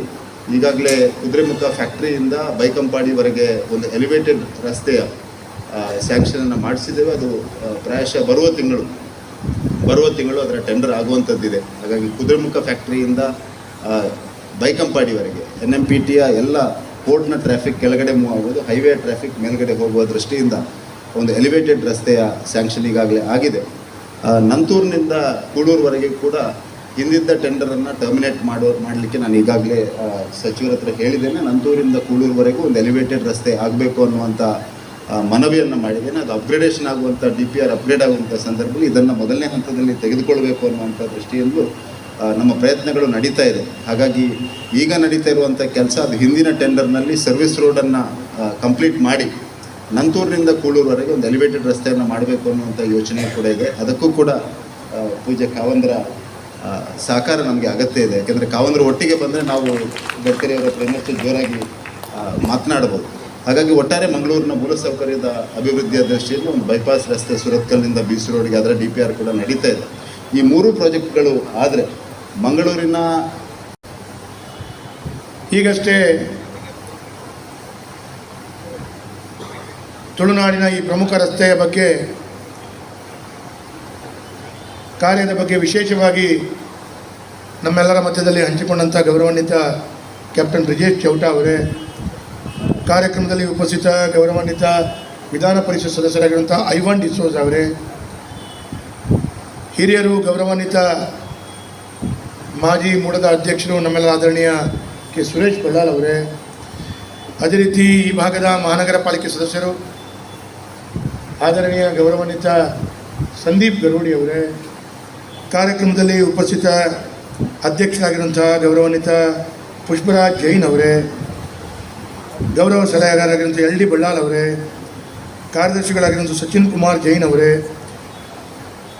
ಈಗಾಗಲೇ ಕುದುರೆಮುಖ ಫ್ಯಾಕ್ಟ್ರಿಯಿಂದ ಬೈಕಂಪಾಡಿವರೆಗೆ ಒಂದು ಎಲಿವೇಟೆಡ್ ರಸ್ತೆಯ ಸ್ಯಾಂಕ್ಷನನ್ನು ಮಾಡಿಸಿದ್ದೇವೆ. ಅದು ಪ್ರಾಯಶಃ ಬರುವ ತಿಂಗಳು ಬರುವ ತಿಂಗಳು ಅದರ ಟೆಂಡರ್ ಆಗುವಂಥದ್ದಿದೆ. ಹಾಗಾಗಿ ಕುದುರೆಮುಖ ಫ್ಯಾಕ್ಟ್ರಿಯಿಂದ ಬೈಕಂಪಾಡಿವರೆಗೆ ಎನ್ ಎಂ ಪಿ ಟಿಯ ಎಲ್ಲ ಪೋರ್ಟ್ನ ಟ್ರಾಫಿಕ್ ಕೆಳಗಡೆ ಮೂವ್ ಆಗೋದು ಹೈವೇ ಟ್ರಾಫಿಕ್ ಮೇಲ್ಗಡೆ ಹೋಗುವ ದೃಷ್ಟಿಯಿಂದ ಒಂದು ಎಲಿವೇಟೆಡ್ ರಸ್ತೆಯ ಸ್ಯಾಂಕ್ಷನ್ ಈಗಾಗಲೇ ಆಗಿದೆ. ನಂತೂರಿನಿಂದ ಕೂಡೂರುವರೆಗೆ ಕೂಡ ಹಿಂದಿದ್ದ ಟೆಂಡರನ್ನು ಟರ್ಮಿನೇಟ್ ಮಾಡೋ, ಮಾಡಲಿಕ್ಕೆ ನಾನು ಈಗಾಗಲೇ ಸಚಿವರ ಹತ್ರ ಹೇಳಿದ್ದೇನೆ. ನಂತೂರಿಂದ ಕೂಡೂರ್ವರೆಗೂ ಒಂದು ಎಲಿವೇಟೆಡ್ ರಸ್ತೆ ಆಗಬೇಕು ಅನ್ನುವಂಥ ಮನವಿಯನ್ನು ಮಾಡಿದ್ದೇನೆ. ಅದು ಅಪ್ಗ್ರೇಡೇಷನ್ ಆಗುವಂಥ ಡಿ ಪಿ ಆರ್ ಅಪ್ಗ್ರೇಡ್ ಆಗುವಂಥ ಸಂದರ್ಭದಲ್ಲಿ ಇದನ್ನು ಮೊದಲನೇ ಹಂತದಲ್ಲಿ ತೆಗೆದುಕೊಳ್ಬೇಕು ಅನ್ನುವಂಥ ದೃಷ್ಟಿಯಲ್ಲೂ ನಮ್ಮ ಪ್ರಯತ್ನಗಳು ನಡೀತಾ ಇದೆ. ಹಾಗಾಗಿ ಈಗ ನಡೀತಾ ಇರುವಂಥ ಕೆಲಸ ಅದು ಹಿಂದಿನ ಟೆಂಡರ್ನಲ್ಲಿ ಸರ್ವಿಸ್ ರೋಡನ್ನು ಕಂಪ್ಲೀಟ್ ಮಾಡಿ ನಂತೂರಿನಿಂದ ಕೂಳೂರುವರೆಗೆ ಒಂದು ಎಲಿವೇಟೆಡ್ ರಸ್ತೆಯನ್ನು ಮಾಡಬೇಕು ಅನ್ನುವಂಥ ಯೋಚನೆ ಕೂಡ ಇದೆ. ಅದಕ್ಕೂ ಕೂಡ ಪೂಜೆ ಕಾವಂದ್ರ ಸಹಕಾರ ನಮಗೆ ಅಗತ್ಯ ಇದೆ. ಯಾಕೆಂದರೆ ಕಾವಂದ್ರ ಒಟ್ಟಿಗೆ ಬಂದರೆ ನಾವು ಗಡ್ಕರಿ ಅವರ ಇನ್ನಷ್ಟು ಜೋರಾಗಿ ಮಾತನಾಡ್ಬೋದು. ಹಾಗಾಗಿ ಒಟ್ಟಾರೆ ಮಂಗಳೂರಿನ ಮೂಲಸೌಕರ್ಯದ ಅಭಿವೃದ್ಧಿಯ ದೃಷ್ಟಿಯಲ್ಲಿ ಒಂದು ಬೈಪಾಸ್ ರಸ್ತೆ ಸುರತ್ಕಲ್ನಿಂದ ಬೀಸು ರೋಡ್ಗೆ ಅದರ ಡಿ ಪಿ ಆರ್ ಕೂಡ ನಡೀತಾ ಇದೆ. ಈ ಮೂರು ಪ್ರಾಜೆಕ್ಟ್ಗಳು ಆದರೆ ಮಂಗಳೂರಿನ ಈಗಷ್ಟೇ ತುಳುನಾಡಿನ ಈ ಪ್ರಮುಖ ರಸ್ತೆಯ ಬಗ್ಗೆ, ಕಾರ್ಯದ ಬಗ್ಗೆ ವಿಶೇಷವಾಗಿ ನಮ್ಮೆಲ್ಲರ ಮಧ್ಯದಲ್ಲಿ ಹಂಚಿಕೊಂಡಂಥ ಗೌರವಾನ್ವಿತ ಕ್ಯಾಪ್ಟನ್ ಬ್ರಿಜೇಶ್ ಚೌಟ ಅವರೇ, ಕಾರ್ಯಕ್ರಮದಲ್ಲಿ ಉಪಸ್ಥಿತ ಗೌರವಾನ್ವಿತ ವಿಧಾನ ಪರಿಷತ್ ಸದಸ್ಯರಾಗಿರುವಂಥ ಐವಾನ್ ಡಿಸೋಜ್ ಅವರೇ, ಹಿರಿಯರು ಗೌರವಾನ್ವಿತ ಮಾಜಿ ಮೂಡದ ಅಧ್ಯಕ್ಷರು ನಮ್ಮೆಲ್ಲರ ಆದರಣೀಯ ಕೆ. ಸುರೇಶ್ ಬಳ್ಳಾಲ್ ಅವರೇ, ಅದೇ ರೀತಿ ಈ ಭಾಗದ ಮಹಾನಗರ ಪಾಲಿಕೆ ಸದಸ್ಯರು ಆದರಣೀಯ ಗೌರವಾನ್ವಿತ ಸಂದೀಪ್ ಗರುಡಿ ಅವರೇ, ಕಾರ್ಯಕ್ರಮದಲ್ಲಿ ಉಪಸ್ಥಿತ ಅಧ್ಯಕ್ಷರಾಗಿರುವಂತಹ ಗೌರವಾನ್ವಿತ ಪುಷ್ಪರಾಜ್ ಜೈನ್ ಅವರೇ, ಗೌರವ ಸಲಹೆಗಾರರಾಗಿರುವಂಥ ಎಲ್ ಡಿ ಬಳ್ಳಾಲ್ ಅವರೇ, ಕಾರ್ಯದರ್ಶಿಗಳಾಗಿರುವಂಥ ಸಚಿನ್ ಕುಮಾರ್ ಜೈನ್ ಅವರೇ,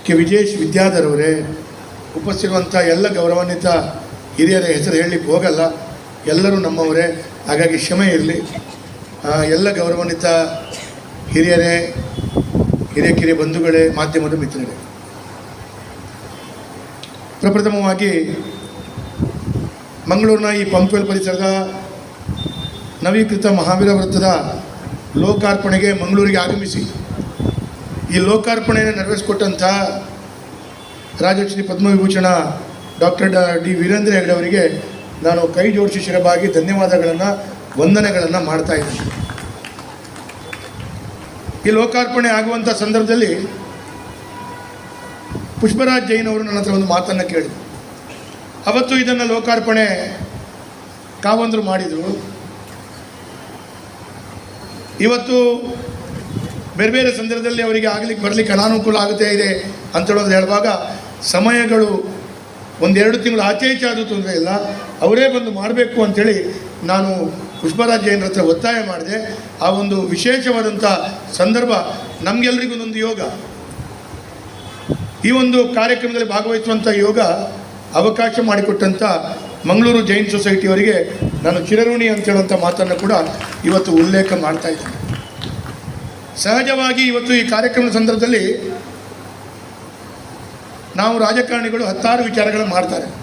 ಕೆ ವಿಜೇಶ್ ವಿದ್ಯಾಧರ್ ಅವರೇ ಉಪಸ್ಥಿರುವಂಥ ಎಲ್ಲ ಗೌರವಾನ್ವಿತ ಹಿರಿಯರ ಹೆಸರು ಹೇಳಲಿಕ್ಕೆ ಹೋಗಲ್ಲ, ಎಲ್ಲರೂ ನಮ್ಮವರೇ, ಹಾಗಾಗಿ ಕ್ಷಮೆ ಇರಲಿ. ಎಲ್ಲ ಗೌರವಾನ್ವಿತ ಹಿರಿಯರೇ, ಹಿರಿಯ ಕಿರಿಯ ಬಂಧುಗಳೇ, ಮಾಧ್ಯಮದ ಮಿತ್ರರೇ. ಪ್ರಪ್ರಥಮವಾಗಿ ಮಂಗಳೂರಿನ ಈ ಪಂಪ್ವೆಲ್ ಪರಿಸರದ ನವೀಕೃತ ಮಹಾವೀರ ವೃತ್ತದ ಲೋಕಾರ್ಪಣೆಗೆ ಮಂಗಳೂರಿಗೆ ಆಗಮಿಸಿ, ಈ ಲೋಕಾರ್ಪಣೆಯನ್ನು ನೆರವೇರಿಸಿಕೊಟ್ಟಂಥ ರಾಜಶ್ರೀ ಪದ್ಮವಿಭೂಷಣ ಡಾಕ್ಟರ್ ಡಿ ವೀರೇಂದ್ರ ಹೆಗಡೆ ಅವರಿಗೆ ನಾನು ಕೈ ಜೋಡಿಸಿ ಶಿರಬಾಗಿ ಧನ್ಯವಾದಗಳನ್ನು, ವಂದನೆಗಳನ್ನು ಮಾಡ್ತಾ ಇದ್ದೀನಿ. ಈ ಲೋಕಾರ್ಪಣೆ ಆಗುವಂಥ ಸಂದರ್ಭದಲ್ಲಿ ಪುಷ್ಪರಾಜ್ ಜೈನ್ ಅವರು ನನ್ನ ಹತ್ರ ಒಂದು ಮಾತನ್ನು ಕೇಳಿದರು. ಅವತ್ತು ಇದನ್ನು ಲೋಕಾರ್ಪಣೆ ಕಾವಂದರು ಮಾಡಿದರು. ಇವತ್ತು ಬೇರೆ ಬೇರೆ ಸಂದರ್ಭದಲ್ಲಿ ಅವರಿಗೆ ಆಗಲಿಕ್ಕೆ ಬರಲಿಕ್ಕೆ ಅನಾನುಕೂಲ ಆಗುತ್ತೆ ಇದೆ ಅಂತ ಹೇಳೋದು ಹೇಳುವಾಗ ಸಮಯಗಳು ಒಂದೆರಡು ತಿಂಗಳು ಆಚೆ ಈಚೆ ಆದರೂ ತೊಂದರೆ ಇಲ್ಲ. ಅವರೇ ಬಂದು ಮಾಡಬೇಕು ಅಂಥೇಳಿ ನಾನು ಪುಷ್ಪರಾಜ್ ಜೈನ್ ಹತ್ರ ಒತ್ತಾಯ ಮಾಡಿದೆ. ಆ ಒಂದು ವಿಶೇಷವಾದಂಥ ಸಂದರ್ಭ ನಮಗೆಲ್ಲರಿಗೂ ಒಂದು ಯೋಗ. ಈ ಒಂದು ಕಾರ್ಯಕ್ರಮದಲ್ಲಿ ಭಾಗವಹಿಸುವಂಥ ಯೋಗ ಅವಕಾಶ ಮಾಡಿಕೊಟ್ಟಂಥ ಮಂಗಳೂರು ಜೈನ್ ಸೊಸೈಟಿಯವರಿಗೆ ನಾನು ಚಿರಋಣಿ ಅಂತ ಹೇಳುವಂಥ ಮಾತನ್ನು ಕೂಡ ಇವತ್ತು ಉಲ್ಲೇಖ ಮಾಡ್ತಾ ಇದ್ದೀನಿ. ಸಹಜವಾಗಿ ಇವತ್ತು ಈ ಕಾರ್ಯಕ್ರಮದ ಸಂದರ್ಭದಲ್ಲಿ ನಾವು ರಾಜಕಾರಣಿಗಳು ಹತ್ತಾರು ವಿಚಾರಗಳನ್ನು ಮಾಡ್ತಾರೆ.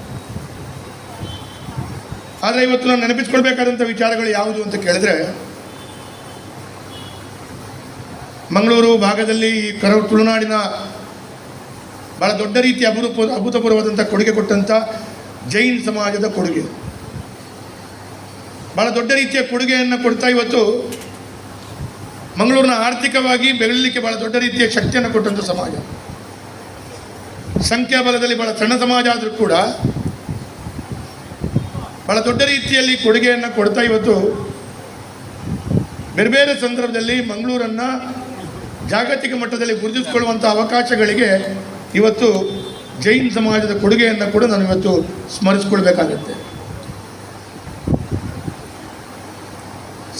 ಆದರೆ ಇವತ್ತು ನಾನು ನೆನಪಿಸ್ಕೊಳ್ಬೇಕಾದಂಥ ವಿಚಾರಗಳು ಯಾವುದು ಅಂತ ಕೇಳಿದ್ರೆ, ಮಂಗಳೂರು ಭಾಗದಲ್ಲಿ ಈ ಕರ ತುಳುನಾಡಿನ ಬಹಳ ದೊಡ್ಡ ರೀತಿಯ ಅಭೂತಪೂ, ಅಭೂತಪೂರ್ವವಾದಂಥ ಕೊಡುಗೆ ಕೊಟ್ಟಂಥ ಜೈನ್ ಸಮಾಜದ ಕೊಡುಗೆ. ಬಹಳ ದೊಡ್ಡ ರೀತಿಯ ಕೊಡುಗೆಯನ್ನು ಕೊಡ್ತಾ ಇವತ್ತು ಮಂಗಳೂರಿನ ಆರ್ಥಿಕವಾಗಿ ಬೆಳಲಿಕ್ಕೆ ಬಹಳ ದೊಡ್ಡ ರೀತಿಯ ಶಕ್ತಿಯನ್ನು ಕೊಟ್ಟಂಥ ಸಮಾಜ. ಸಂಖ್ಯಾಬಲದಲ್ಲಿ ಬಹಳ ಸಣ್ಣ ಸಮಾಜ ಆದರೂ ಕೂಡ ಬಹಳ ದೊಡ್ಡ ರೀತಿಯಲ್ಲಿ ಕೊಡುಗೆಯನ್ನು ಕೊಡ್ತಾ ಇವತ್ತು ಬೇರೆ ಬೇರೆ ಸಂದರ್ಭದಲ್ಲಿ ಮಂಗಳೂರನ್ನು ಜಾಗತಿಕ ಮಟ್ಟದಲ್ಲಿ ಗುರುತಿಸಿಕೊಳ್ಳುವಂಥ ಅವಕಾಶಗಳಿಗೆ ಇವತ್ತು ಜೈನ್ ಸಮಾಜದ ಕೊಡುಗೆಯನ್ನು ಕೂಡ ನಾನು ಇವತ್ತು ಸ್ಮರಿಸ್ಕೊಳ್ಬೇಕಾಗತ್ತೆ.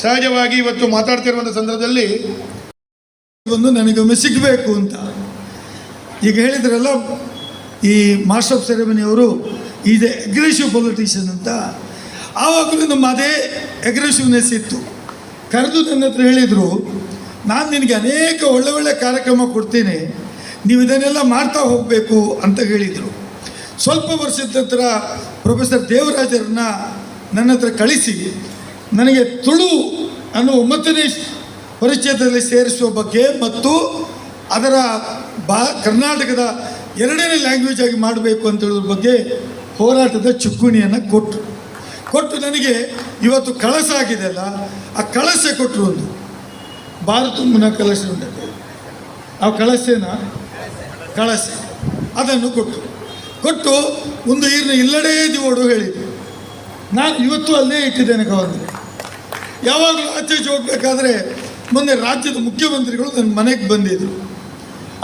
ಸಹಜವಾಗಿ ಇವತ್ತು ಮಾತಾಡ್ತಿರುವಂಥ ಸಂದರ್ಭದಲ್ಲಿ ಒಂದು ನನಗೊಮ್ಮೆ ಸಿಗಬೇಕು ಅಂತ. ಈಗ ಹೇಳಿದ್ರಲ್ಲ ಈ ಮಾಸ್ಟರ್ ಆಫ್ ಸೆರೆಮನಿಯವರು ಇದೆ ಅಗ್ರೆಸಿವ್ ಪೊಲಿಟಿಷಿಯನ್ ಅಂತ. ಆವಾಗಲೂ ನಮ್ಮ ಅದೇ ಅಗ್ರೆಸಿವ್ನೆಸ್ ಇತ್ತು ಕರೆದು ನನ್ನ ಹತ್ರ ಹೇಳಿದರು, ನಾನು ನಿನಗೆ ಅನೇಕ ಒಳ್ಳೆ ಒಳ್ಳೆ ಕಾರ್ಯಕ್ರಮ ಕೊಡ್ತೀನಿ. ನೀವು ಇದನ್ನೆಲ್ಲ ಮಾಡ್ತಾ ಹೋಗಬೇಕು ಅಂತ ಹೇಳಿದರು. ಸ್ವಲ್ಪ ವರ್ಷದ ನಂತರ ಪ್ರೊಫೆಸರ್ ದೇವರಾಜರನ್ನ ನನ್ನ ಹತ್ರ ಕಳಿಸಿ, ನನಗೆ ತುಳು ಅನ್ನೋ ಒಂಬತ್ತನೇ ಪರಿಚಯದಲ್ಲಿ ಸೇರಿಸುವ ಬಗ್ಗೆ ಮತ್ತು ಅದರ ಬಾ, ಕರ್ನಾಟಕದ ಎರಡನೇ ಲ್ಯಾಂಗ್ವೇಜ್ ಆಗಿ ಮಾಡಬೇಕು ಅಂತ ಹೇಳೋದ್ರ ಬಗ್ಗೆ ಹೋರಾಟದ ಚುಕ್ಕುಣಿಯನ್ನು ಕೊಟ್ಟರು ಕೊಟ್ಟು ನನಗೆ ಇವತ್ತು ಕಳಸ ಆಗಿದೆಯಲ್ಲ ಆ ಕಳಸ ಕೊಟ್ಟರು ಒಂದು. ಭಾರತಮ್ಮನ ಕಳಸ ಉಂಟು ಆ ಕಳಸೇನ ಕಳಸೆ, ಅದನ್ನು ಕೊಟ್ಟು ಕೊಟ್ಟು ಒಂದು ಈರಿನ ಇಲ್ಲಡೇ ಓಡು ಹೇಳಿದೆ ನಾನು ಇವತ್ತು ಅಲ್ಲೇ ಇಟ್ಟಿದ್ದೇನೆ ಗವರ್ನರ್ ಯಾವಾಗಲೂ ಆಚೆ ಹೋಗಬೇಕಾದ್ರೆ ಹೋಗ್ಬೇಕಾದ್ರೆ ಮೊನ್ನೆ ರಾಜ್ಯದ ಮುಖ್ಯಮಂತ್ರಿಗಳು ನನ್ನ ಮನೆಗೆ ಬಂದಿದ್ದರು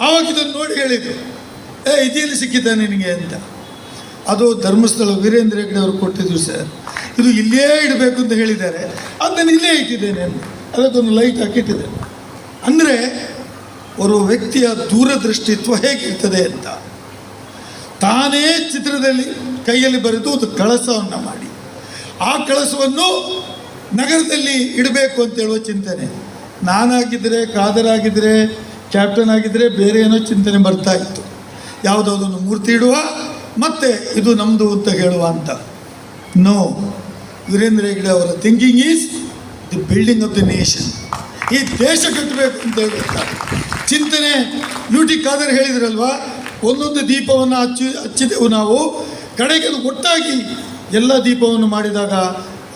ಆವಾಗ ಇದನ್ನು ನೋಡಿ ಹೇಳಿದರು, ಏ ಇದೆಯಲ್ಲಿ ಸಿಕ್ಕಿದ್ದ ನಿನಗೆ ಅಂತ. ಅದು ಧರ್ಮಸ್ಥಳ ವೀರೇಂದ್ರ ಹೆಗ್ಡೆ ಅವರು ಕೊಟ್ಟಿದ್ರು ಸರ್. ಇದು ಇಲ್ಲೇ ಇಡಬೇಕು ಅಂತ ಹೇಳಿದ್ದಾರೆ. ಅದು ನಾನು ಇಲ್ಲೇ ಇಟ್ಟಿದ್ದೇನೆ ಅದಕ್ಕೊಂದು ಲೈಟ್ ಹಾಕಿಟ್ಟಿದೆ ಅಂದರೆ, ಒಬ್ಬ ವ್ಯಕ್ತಿಯ ದೂರದೃಷ್ಟಿತ್ವ ಹೇಗಿರ್ತದೆ ಅಂತ. ತಾನೇ ಚಿತ್ರದಲ್ಲಿ ಕೈಯಲ್ಲಿ ಬರೆದು ಒಂದು ಕಳಸವನ್ನು ಮಾಡಿ. ಆ ಕಳಸವನ್ನು ನಗರದಲ್ಲಿ ಇಡಬೇಕು ಅಂತ ಹೇಳುವ ಚಿಂತನೆ. ನಾನಾಗಿದ್ದರೆ ಕಾದರಾಗಿದ್ದರೆ ಕ್ಯಾಪ್ಟನ್ ಆಗಿದ್ದರೆ ಬೇರೆ ಏನೋ ಚಿಂತನೆ ಬರ್ತಾ ಇತ್ತು. ಯಾವುದಾದ್ರೊಂದು ಮೂರ್ತಿ ಇಡುವ ಮತ್ತೆ ಇದು ನಮ್ಮದು ಅಂತ ಹೇಳುವ ಅಂತ. ನೋ ವೀರೇಂದ್ರ ಹೆಗ್ಡೆ ಅವರ thinking is the building of the nation ಈ ದೇಶ ಕಟ್ಟಬೇಕು ಅಂತ ಹೇಳ್ತಾರೆ ಚಿಂತನೆ ಯುಟಿ ಖಾದರ್ ಹೇಳಿದ್ರಲ್ವಾ? ಒಂದೊಂದು ದೀಪವನ್ನು ಹಚ್ಚಿ, ಹಚ್ಚಿದೆವು ನಾವು. ಕಡೆಗೆ ಒಟ್ಟಾಗಿ ಎಲ್ಲ ದೀಪವನ್ನು ಮಾಡಿದಾಗ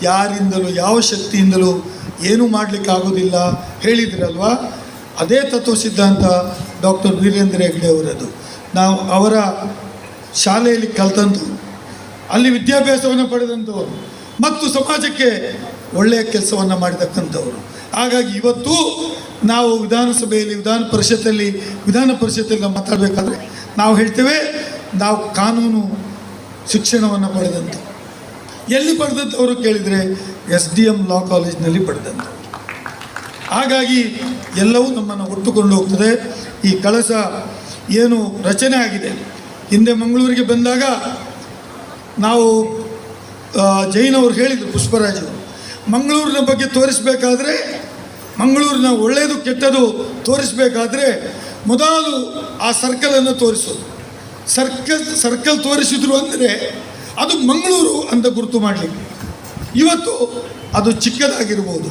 ಯಾರಿಂದಲೂ, ಯಾವ ಶಕ್ತಿಯಿಂದಲೂ ಏನೂ ಮಾಡಲಿಕ್ಕೆ ಆಗೋದಿಲ್ಲ ಹೇಳಿದ್ರಲ್ವಾ? ಅದೇ ತತ್ವ ಸಿದ್ಧಾಂತ ಡಾಕ್ಟರ್ ವೀರೇಂದ್ರ ಹೆಗ್ಡೆ ಅವರದು. ನಾವು ಅವರ ಶಾಲೆಯಲ್ಲಿ ಕಲ್ತಂಥವ್ರು ಅಲ್ಲಿ ವಿದ್ಯಾಭ್ಯಾಸವನ್ನು ಪಡೆದಂಥವರು ಮತ್ತು ಸಮಾಜಕ್ಕೆ ಒಳ್ಳೆಯ ಕೆಲಸವನ್ನು ಮಾಡಿರ್ತಕ್ಕಂಥವ್ರು. ಹಾಗಾಗಿ ಇವತ್ತು ನಾವು ವಿಧಾನಸಭೆಯಲ್ಲಿ, ವಿಧಾನ ಪರಿಷತ್ತಲ್ಲಿ ವಿಧಾನ ಪರಿಷತ್ತಲ್ಲಿ ನಾವು ಮಾತಾಡಬೇಕಾದ್ರೆ ನಾವು ಹೇಳ್ತೇವೆ, ನಾವು ಕಾನೂನು ಶಿಕ್ಷಣವನ್ನು ಪಡೆದಂಥ ಎಲ್ಲಿ ಪಡೆದಂಥವರು ಕೇಳಿದರೆ ಎಸ್ ಡಿ ಎಂ ಲಾ ಕಾಲೇಜಿನಲ್ಲಿ ಪಡೆದಂಥವ್ರು ಹಾಗಾಗಿ ಎಲ್ಲವೂ ನಮ್ಮನ್ನು ಒಟ್ಟುಕೊಂಡು ಹೋಗ್ತದೆ. ಈ ಕಳಸ ಏನು ರಚನೆ ಆಗಿದೆ ಹಿಂದೆ ಮಂಗಳೂರಿಗೆ ಬಂದಾಗ ನಾವು ಜೈನ್ ಅವರು ಹೇಳಿದರು ಪುಷ್ಪರಾಜು ಮಂಗಳೂರಿನ ಬಗ್ಗೆ ತೋರಿಸಬೇಕಾದ್ರೆ, ಮಂಗಳೂರಿನ ಒಳ್ಳೆಯದು ಕೆಟ್ಟದು ತೋರಿಸಬೇಕಾದ್ರೆ ಮೊದಲು ಆ ಸರ್ಕಲನ್ನು ತೋರಿಸೋದು. ಸರ್ಕಲ್ ಸರ್ಕಲ್ ತೋರಿಸಿದ್ರು ಅಂದರೆ ಅದು ಮಂಗಳೂರು ಅಂತ ಗುರುತು ಮಾಡಲಿಕ್ಕೆ. ಇವತ್ತು ಅದು ಚಿಕ್ಕದಾಗಿರ್ಬೋದು.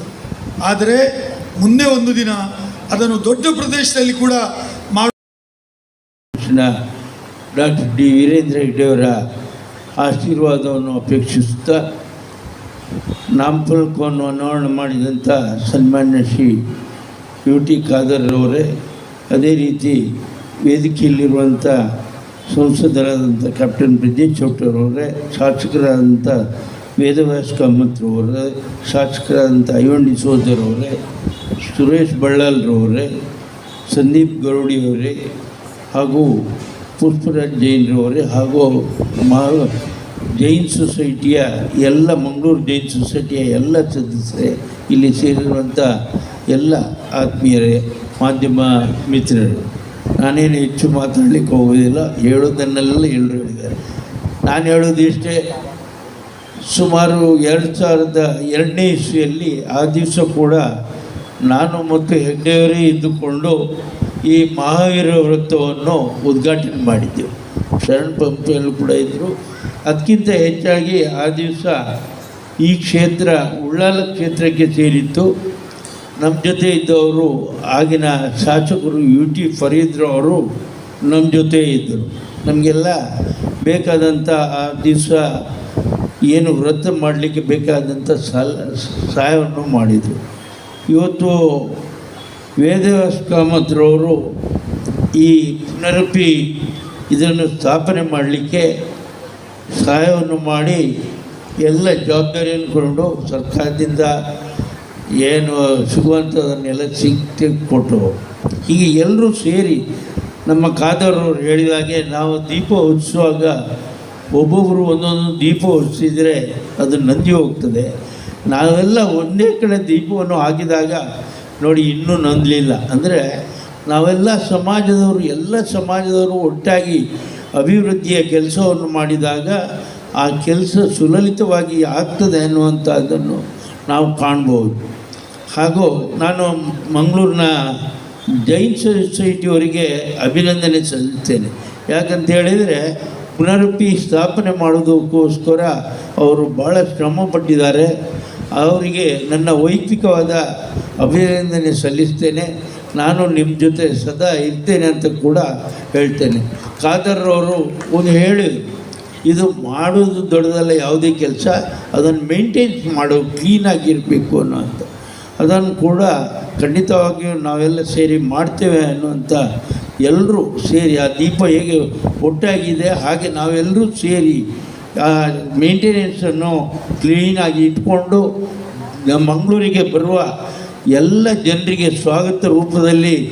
ಆದರೆ ಮುಂದೆ ಒಂದು ದಿನ ಅದನ್ನು ದೊಡ್ಡ ಪ್ರದೇಶದಲ್ಲಿ ಕೂಡ ಮಾಡಿ ಡಾಕ್ಟರ್ ಡಿ ವೀರೇಂದ್ರ ಹೆಗ್ಡೆಯವರ ಆಶೀರ್ವಾದವನ್ನು ಅಪೇಕ್ಷಿಸುತ್ತಾ ನಾಮಫಲಕವನ್ನು ಅನಾವರಣ ಮಾಡಿದಂಥ ಸನ್ಮಾನ್ಯ ಶ್ರೀ ಯು ಟಿ ಖಾದರ್ ಅವರೇ ಅದೇ ರೀತಿ ವೇದಿಕೆಯಲ್ಲಿರುವಂಥ ಸಂಸದರಾದಂಥ ಕ್ಯಾಪ್ಟನ್ ಬ್ರಿಜೇಶ್ ಚೌಟರವರೇ ಶಾಸಕರಾದಂಥ ವೇದವ್ಯಾಸ ಕಾಮತ್ರವರೇ ಶಾಸಕರಾದಂಥ ಐವಂಡಿ ಸೋದರವರೇ ಸುರೇಶ್ ಬಳ್ಳಾಲ್ರವರೇ ಸಂದೀಪ್ ಗರುಡಿಯವರೇ ಹಾಗೂ ಪುಷ್ಪರಾಜ್ ಜೈನ್ರವರೇ ಹಾಗೂ ಮಾ ಜೈನ್ ಸೊಸೈಟಿಯ ಎಲ್ಲ ಮಂಗಳೂರು ಜೈನ್ ಸೊಸೈಟಿಯ ಎಲ್ಲ ಸದಸ್ಯರೇ, ಇಲ್ಲಿ ಸೇರಿರುವಂಥ ಎಲ್ಲ ಆತ್ಮೀಯರೇ, ಮಾಧ್ಯಮ ಮಿತ್ರರು. ನಾನೇನು ಹೆಚ್ಚು ಮಾತಾಡಲಿಕ್ಕೆ ಹೋಗೋದಿಲ್ಲ ಹೇಳೋದನ್ನೆಲ್ಲ ಎಲ್ಲರೂ ಹೇಳಿದ್ದಾರೆ ನಾನು ಹೇಳೋದು ಇಷ್ಟೇ, ಸುಮಾರು ಎರಡು ಸಾವಿರದ ಎರಡನೇ ಇಸ್ವಿಯಲ್ಲಿ ಆ ದಿವಸ ಕೂಡ ನಾನು ಮತ್ತು ಹೆಗ್ಡೆಯವರೇ ಇದ್ದುಕೊಂಡು ಈ ಮಹಾವೀರ ವೃತ್ತವನ್ನು ಉದ್ಘಾಟನೆ ಮಾಡಿದ್ದೆವು. ಶರಣ್ ಪಂಪಿಯಲ್ಲೂ ಕೂಡ ಇದ್ದರು. ಅದಕ್ಕಿಂತ ಹೆಚ್ಚಾಗಿ ಆ ದಿವಸ ಈ ಕ್ಷೇತ್ರ, ಉಳ್ಳಾಲ ಕ್ಷೇತ್ರಕ್ಕೆ ಸೇರಿತ್ತು. ನಮ್ಮ ಜೊತೆ ಇದ್ದವರು, ಆಗಿನ ಶಾಸಕರು ಯು ಟಿ ಫರೀದ್ರು ಅವರು ನಮ್ಮ ಜೊತೆ ಇದ್ದರು. ನಮಗೆಲ್ಲ ಬೇಕಾದಂಥ ಆ ದಿವಸ ಏನು ವ್ರತ ಮಾಡಲಿಕ್ಕೆ ಬೇಕಾದಂಥ ಸಾಲ, ಸಹಾಯವನ್ನು ಮಾಡಿದರು. ಇವತ್ತು ವೇದವ್ಯಾಸ ಕಾಮತ್ರವರು ಈ ಪುನರಪಿ ಇದನ್ನು ಸ್ಥಾಪನೆ ಮಾಡಲಿಕ್ಕೆ ಸಹಾಯವನ್ನು ಮಾಡಿ ಎಲ್ಲ ಜವಾಬ್ದಾರಿಯನ್ನು ಕೊಂಡು ಸರ್ಕಾರದಿಂದ ಏನು ಸಿಗುವಂಥದ್ದನ್ನೆಲ್ಲ ಸಿಗ್ತಿ ಕೊಟ್ಟು ಹೀಗೆ ಎಲ್ಲರೂ ಸೇರಿ ನಮ್ಮ ಕಾದರವರು ಹೇಳಿದಾಗೆ ನಾವು ದೀಪ ಹೊತ್ತಿಸುವಾಗ ಒಬ್ಬೊಬ್ಬರು ಒಂದೊಂದು ದೀಪ ಹೊತ್ತಿಸಿದರೆ ಅದು ನಂದಿ ಹೋಗ್ತದೆ. ನಾವೆಲ್ಲ ಒಂದೇ ಕಡೆ ದೀಪವನ್ನು ಹಾಕಿದಾಗ ನೋಡಿ, ಇನ್ನೂ ನಂದಲಿಲ್ಲ. ಅಂದರೆ ನಾವೆಲ್ಲ ಸಮಾಜದವರು, ಎಲ್ಲ ಸಮಾಜದವರು ಒಟ್ಟಾಗಿ ಅಭಿವೃದ್ಧಿಯ ಕೆಲಸವನ್ನು ಮಾಡಿದಾಗ ಆ ಕೆಲಸ ಸುಲಲಿತವಾಗಿ ಆಗ್ತದೆ ಅನ್ನುವಂಥದ್ದನ್ನು ನಾವು ಕಾಣ್ಬೋದು. ಹಾಗೂ ನಾನು ಮಂಗಳೂರಿನ ಜೈನ್ ಸೊಸೈಟಿಯವರಿಗೆ ಅಭಿನಂದನೆ ಸಲ್ಲಿಸ್ತೇನೆ. ಯಾಕಂತ ಹೇಳಿದರೆ ಪುನರುಪಿ ಸ್ಥಾಪನೆ ಮಾಡೋದಕ್ಕೋಸ್ಕರ ಅವರು ಭಾಳ ಶ್ರಮ ಪಟ್ಟಿದ್ದಾರೆ ಅವರಿಗೆ ನನ್ನ ವೈಯಕ್ತಿಕವಾದ ಅಭಿನಂದನೆ ಸಲ್ಲಿಸ್ತೇನೆ. ನಾನು ನಿಮ್ಮ ಜೊತೆ ಸದಾ ಇರ್ತೇನೆ ಅಂತ ಕೂಡ ಹೇಳ್ತೇನೆ. ಖಾದರ್ರವರು ಒಂದು ಹೇಳಿ ಇದು ಮಾಡೋದು ದೊಡ್ಡದಲ್ಲ, ಯಾವುದೇ ಕೆಲಸ, ಅದನ್ನು ಮೇಂಟೈನ್ಸ್ ಮಾಡೋ ಕ್ಲೀನಾಗಿರಬೇಕು ಅಂತ ಅದನ್ನು ಕೂಡ ಖಂಡಿತವಾಗಿಯೂ ನಾವೆಲ್ಲ ಸೇರಿ ಮಾಡ್ತೇವೆ ಅನ್ನುವಂಥ ಎಲ್ಲರೂ ಸೇರಿ, ಆ ದೀಪ ಹೇಗೆ ಒಟ್ಟಾಗಿದೆ, ಹಾಗೆ ನಾವೆಲ್ಲರೂ ಸೇರಿ ಮೇಂಟೆನೆನ್ಸನ್ನು ಕ್ಲೀನಾಗಿ ಇಟ್ಕೊಂಡು ಮಂಗಳೂರಿಗೆ ಬರುವ ಎಲ್ಲ ಜನರಿಗೆ ಸ್ವಾಗತ ರೂಪದಲ್ಲಿ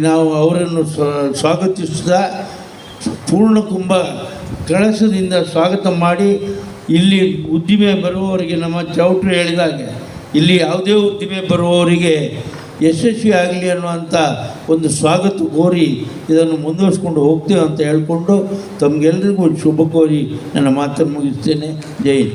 ನಾವು ಅವರನ್ನು ಸ್ವಾಗತಿಸುತ್ತಾ ಸ್ವಾಗತಿಸ್ತಾ ಪೂರ್ಣ ಕುಂಭ ಕಳಸದಿಂದ ಸ್ವಾಗತ ಮಾಡಿ ಇಲ್ಲಿ ಉದ್ದಿಮೆ ಬರುವವರಿಗೆ ನಮ್ಮ ಚೌಟ್ರು ಹೇಳಿದಾಗೆ, ಇಲ್ಲಿ ಯಾವುದೇ ಉದ್ದಿಮೆ ಬರುವವರಿಗೆ ಯಶಸ್ವಿ ಆಗಲಿ ಅನ್ನುವಂಥ ಒಂದು ಸ್ವಾಗತ ಕೋರಿ ಇದನ್ನು ಮುಂದುವರಿಸ್ಕೊಂಡು ಹೋಗ್ತೇವೆ ಅಂತ ಹೇಳ್ಕೊಂಡು ತಮಗೆಲ್ಲರಿಗೂ ಶುಭ ಕೋರಿ ನನ್ನ ಮಾತನ್ನು ಮುಗಿಸ್ತೇನೆ ಜೈ.